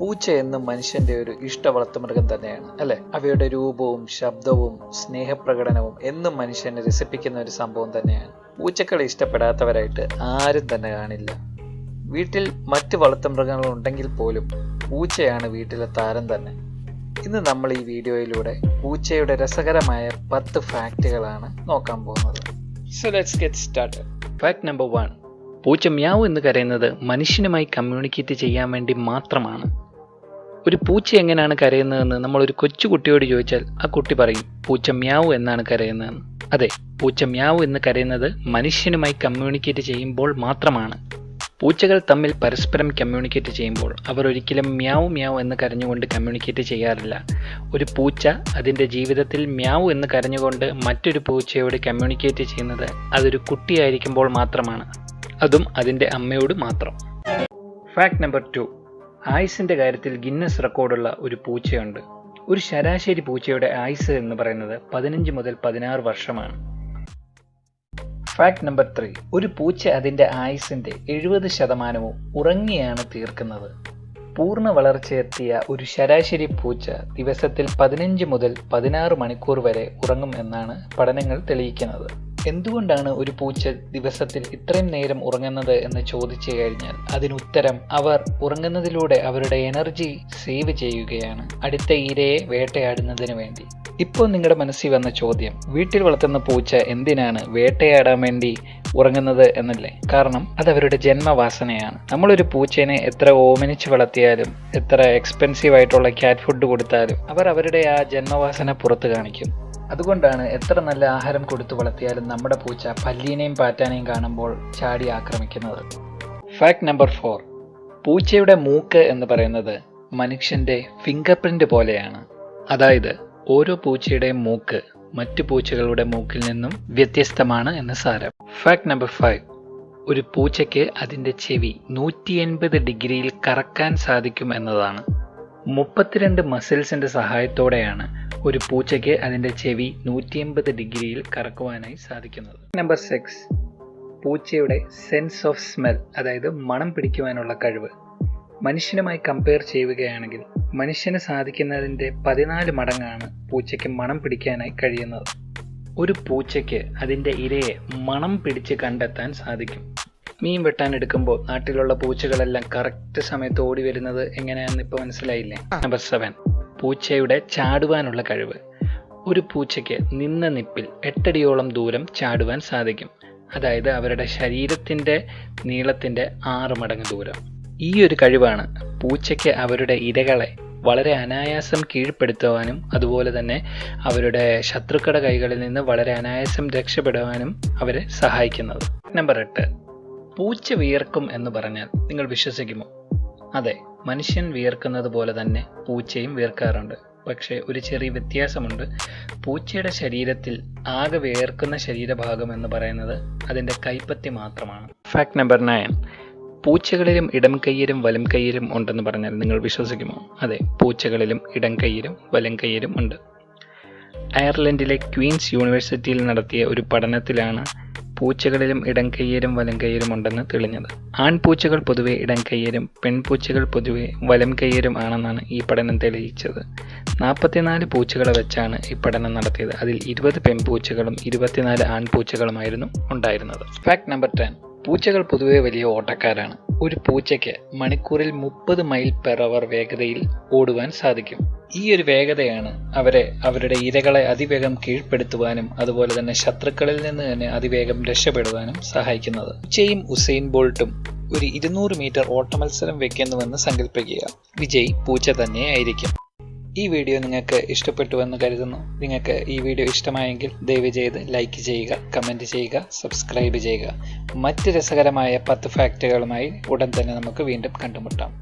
പൂച്ച എന്നും മനുഷ്യന്റെ ഒരു ഇഷ്ട വളർത്തുമൃഗം തന്നെയാണ് അല്ലെ? അവയുടെ രൂപവും ശബ്ദവും സ്നേഹപ്രകടനവും എന്നും മനുഷ്യനെ രസിപ്പിക്കുന്ന ഒരു സംഭവം തന്നെയാണ്. പൂച്ചക്കളെ ഇഷ്ടപ്പെടാത്തവരായിട്ട് ആരും തന്നെ കാണില്ല. വീട്ടിൽ മറ്റ് വളർത്തുമൃഗങ്ങൾ ഉണ്ടെങ്കിൽ പോലും പൂച്ചയാണ് വീട്ടിലെ താരം തന്നെ. ഇന്ന് നമ്മൾ ഈ വീഡിയോയിലൂടെ പൂച്ചയുടെ രസകരമായ പത്ത് ഫാക്റ്റുകളാണ് നോക്കാൻ പോകുന്നത്. ഫാക്ട് നമ്പർ വൺ പൂച്ച മ്യാവ് എന്ന് കരയുന്നത് മനുഷ്യനുമായി കമ്മ്യൂണിക്കേറ്റ് ചെയ്യാൻ വേണ്ടി മാത്രമാണ്. ഒരു പൂച്ച എങ്ങനെയാണ് കരയുന്നതെന്ന് നമ്മൾ ഒരു കൊച്ചു കുട്ടിയോട് ചോദിച്ചാൽ ആ കുട്ടി പറയും പൂച്ച മ്യാവ് എന്നാണ് കരയുന്നതെന്ന്. അതെ പൂച്ച മ്യാവ് എന്ന് കരയുന്നത് മനുഷ്യനുമായി കമ്മ്യൂണിക്കേറ്റ് ചെയ്യുമ്പോൾ മാത്രമാണ്. പൂച്ചകൾ തമ്മിൽ പരസ്പരം കമ്മ്യൂണിക്കേറ്റ് ചെയ്യുമ്പോൾ അവർ ഒരിക്കലും മ്യാവ് മ്യാവ് എന്ന് കരഞ്ഞുകൊണ്ട് കമ്മ്യൂണിക്കേറ്റ് ചെയ്യാറില്ല. ഒരു പൂച്ച അതിന്റെ ജീവിതത്തിൽ മ്യാവ് എന്ന് കരഞ്ഞുകൊണ്ട് മറ്റൊരു പൂച്ചയോട് കമ്മ്യൂണിക്കേറ്റ് ചെയ്യുന്നത് അതൊരു കുട്ടിയായിരിക്കുമ്പോൾ മാത്രമാണ്. അതും അതിന്റെ അമ്മയോട് മാത്രം. ഫാക്ട് നമ്പർ ടു ആയുസിന്റെ കാര്യത്തിൽ ഗിന്നസ് റെക്കോർഡുള്ള ഒരു പൂച്ചയുണ്ട്. ഒരു ശരാശരി പൂച്ചയുടെ ആയുസ് എന്ന് പറയുന്നത് പതിനഞ്ച് മുതൽ പതിനാറ് വർഷമാണ്. ഫാക്ട് നമ്പർ ത്രീ ഒരു പൂച്ച അതിന്റെ ആയുസിന്റെ എഴുപത് ശതമാനവും ഉറങ്ങിയാണ് തീർക്കുന്നത്. പൂർണ വളർച്ചയെത്തിയ ഒരു ശരാശരി പൂച്ച ദിവസത്തിൽ പതിനഞ്ച് മുതൽ പതിനാറ് മണിക്കൂർ വരെ ഉറങ്ങും എന്നാണ് പഠനങ്ങൾ തെളിയിക്കുന്നത്. എന്തുകൊണ്ടാണ് ഒരു പൂച്ച ദിവസത്തിൽ ഇത്രയും നേരം ഉറങ്ങുന്നത് എന്ന് ചോദിച്ചു കഴിഞ്ഞാൽ അതിനുത്തരം അവർ ഉറങ്ങുന്നതിലൂടെ അവരുടെ എനർജി സേവ് ചെയ്യുകയാണ്. അടുത്ത ഇരയെ വേട്ടയാടുന്നതിന് വേണ്ടി. ഇപ്പോൾ നിങ്ങളുടെ മനസ്സിൽ വന്ന ചോദ്യം വീട്ടിൽ വളർത്തുന്ന പൂച്ച എന്തിനാണ് വേട്ടയാടാൻ വേണ്ടി ഉറങ്ങുന്നത് എന്നല്ലേ? കാരണം അത് അവരുടെ ജന്മവാസനയാണ്. നമ്മളൊരു പൂച്ചേനെ എത്ര ഓമനിച്ച് വളർത്തിയാലും എത്ര എക്സ്പെൻസീവ് ആയിട്ടുള്ള ക്യാറ്റ് ഫുഡ് കൊടുത്താലും അവർ അവരുടെ ആ ജന്മവാസന പുറത്ത് കാണിക്കും. അതുകൊണ്ടാണ് എത്ര നല്ല ആഹാരം കൊടുത്തു വളർത്തിയാലും നമ്മുടെ പൂച്ച പല്ലീനെയും പാറ്റാനെയും കാണുമ്പോൾ ചാടി ആക്രമിക്കുന്നത്. ഫാക്ട് നമ്പർ ഫോർ പൂച്ചയുടെ മൂക്ക് എന്ന് പറയുന്നത് മനുഷ്യന്റെ ഫിംഗർ പ്രിന്റ് പോലെയാണ്. അതായത് ഓരോ പൂച്ചയുടെയും മൂക്ക് മറ്റു പൂച്ചകളുടെ മൂക്കിൽ നിന്നും വ്യത്യസ്തമാണ് എന്ന് സാരം. ഫാക്ട് നമ്പർ ഫൈവ് ഒരു പൂച്ചയ്ക്ക് അതിന്റെ ചെവി നൂറ്റി എൺപത് ഡിഗ്രിയിൽ കറക്കാൻ സാധിക്കും എന്നതാണ്. മുപ്പത്തിരണ്ട് മസിൽസിന്റെ സഹായത്തോടെയാണ് ഒരു പൂച്ചയ്ക്ക് അതിന്റെ ചെവി നൂറ്റി എൺപത് ഡിഗ്രിയിൽ കറക്കുവാനായി സാധിക്കുന്നത്. നമ്പർ സിക്സ് പൂച്ചയുടെ സെൻസ് ഓഫ് സ്മെൽ അതായത് മണം പിടിക്കുവാനുള്ള കഴിവ്. മനുഷ്യനുമായി കമ്പയർ ചെയ്യുകയാണെങ്കിൽ മനുഷ്യന് സാധിക്കുന്നതിന്റെ പതിനാല് മടങ്ങാണ് പൂച്ചയ്ക്ക് മണം പിടിക്കാനായി കഴിയുന്നത്. ഒരു പൂച്ചയ്ക്ക് അതിന്റെ ഇരയെ മണം പിടിച്ച് കണ്ടെത്താൻ സാധിക്കും. മീൻ വെട്ടാൻ എടുക്കുമ്പോൾ നാട്ടിലുള്ള പൂച്ചകളെല്ലാം കറക്റ്റ് സമയത്ത് ഓടി വരുന്നത് എങ്ങനെയാണെന്ന് ഇപ്പോൾ മനസ്സിലായില്ലേ? നമ്പർ സെവൻ പൂച്ചയുടെ ചാടുവാനുള്ള കഴിവ്. ഒരു പൂച്ചയ്ക്ക് നിന്ന നിപ്പിൽ എട്ടടിയോളം ദൂരം ചാടുവാൻ സാധിക്കും. അതായത് അവരുടെ ശരീരത്തിന്റെ നീളത്തിന്റെ ആറ് മടങ്ങ് ദൂരം. ഈ ഒരു കഴിവാണ് പൂച്ചയ്ക്ക് അവരുടെ ഇരകളെ വളരെ അനായാസം കീഴ്പ്പെടുത്തുവാനും അതുപോലെ തന്നെ അവരുടെ ശത്രുക്കളുടെ കൈകളിൽ നിന്ന് വളരെ അനായാസം രക്ഷപ്പെടുവാനും അവരെ സഹായിക്കുന്നത്. നമ്പർ എട്ട്. പൂച്ച വിയർക്കും എന്ന് പറഞ്ഞാൽ നിങ്ങൾ വിശ്വസിക്കുമോ? അതെ മനുഷ്യൻ വിയർക്കുന്നത് പോലെ തന്നെ പൂച്ചയും വിയർക്കാറുണ്ട്. പക്ഷേ ഒരു ചെറിയ വ്യത്യാസമുണ്ട്. പൂച്ചയുടെ ശരീരത്തിൽ ആകെ വിയർക്കുന്ന ശരീരഭാഗം എന്ന് പറയുന്നത് അതിന്റെ കൈപ്പത്തി മാത്രമാണ്. ഫാക്ട് നമ്പർ നയൻ പൂച്ചകളിലും ഇടം കയ്യിലും വലം കയ്യിലും ഉണ്ടെന്ന് പറഞ്ഞാൽ നിങ്ങൾ വിശ്വസിക്കുമോ? അതെ പൂച്ചകളിലും ഇടം കയ്യിലും വലം കയ്യിലും ഉണ്ട്. അയർലൻഡിലെ ക്വീൻസ് യൂണിവേഴ്സിറ്റിയിൽ നടത്തിയ ഒരു പഠനത്തിലാണ് പൂച്ചകളിലും ഇടം കയ്യേരും വലം കയ്യേരും ഉണ്ടെന്ന് തെളിഞ്ഞത്. ആൺപൂച്ചകൾ പൊതുവെ ഇടം കയ്യേരും പെൺപൂച്ചകൾ പൊതുവെ വലം കയ്യേരും ആണെന്നാണ് ഈ പഠനം തെളിയിച്ചത്. നാൽപ്പത്തിനാല് പൂച്ചകളെ വെച്ചാണ് ഈ പഠനം നടത്തിയത്. അതിൽ ഇരുപത് പെൺപൂച്ചകളും ഇരുപത്തിനാല് ആൺപൂച്ചകളുമായിരുന്നു ഉണ്ടായിരുന്നത്. ഫാക്ട് നമ്പർ ടെൻ പൂച്ചകൾ പൊതുവെ വലിയ ഓട്ടക്കാരാണ്. ഒരു പൂച്ചയ്ക്ക് മണിക്കൂറിൽ മുപ്പത് മൈൽ പെർ അവർ വേഗതയിൽ ഓടുവാൻ സാധിക്കും. ഈ ഒരു വേഗതയാണ് അവരെ അവരുടെ ഇരകളെ അതിവേഗം കീഴ്പ്പെടുത്തുവാനും അതുപോലെ തന്നെ ശത്രുക്കളിൽ നിന്ന് തന്നെ അതിവേഗം രക്ഷപ്പെടുവാനും സഹായിക്കുന്നത്. ഉച്ചയും ഉസൈൻ ബോൾട്ടും ഒരു ഇരുന്നൂറ് മീറ്റർ ഓട്ടമത്സരം വെക്കുന്നുവെന്ന് സങ്കല്പിക്കുക വിജയ് പൂച്ച തന്നെ ആയിരിക്കും ഈ വീഡിയോ നിങ്ങൾക്ക് ഇഷ്ടപ്പെട്ടുവെന്ന് കരുതുന്നു. നിങ്ങൾക്ക് ഈ വീഡിയോ ഇഷ്ടമായെങ്കിൽ ദയവ് ചെയ്ത് ലൈക്ക് ചെയ്യുക കമന്റ് ചെയ്യുക സബ്സ്ക്രൈബ് ചെയ്യുക. മറ്റ് രസകരമായ പത്ത് ഫാക്റ്റുകളുമായി ഉടൻ തന്നെ നമുക്ക് വീണ്ടും കണ്ടുമുട്ടാം.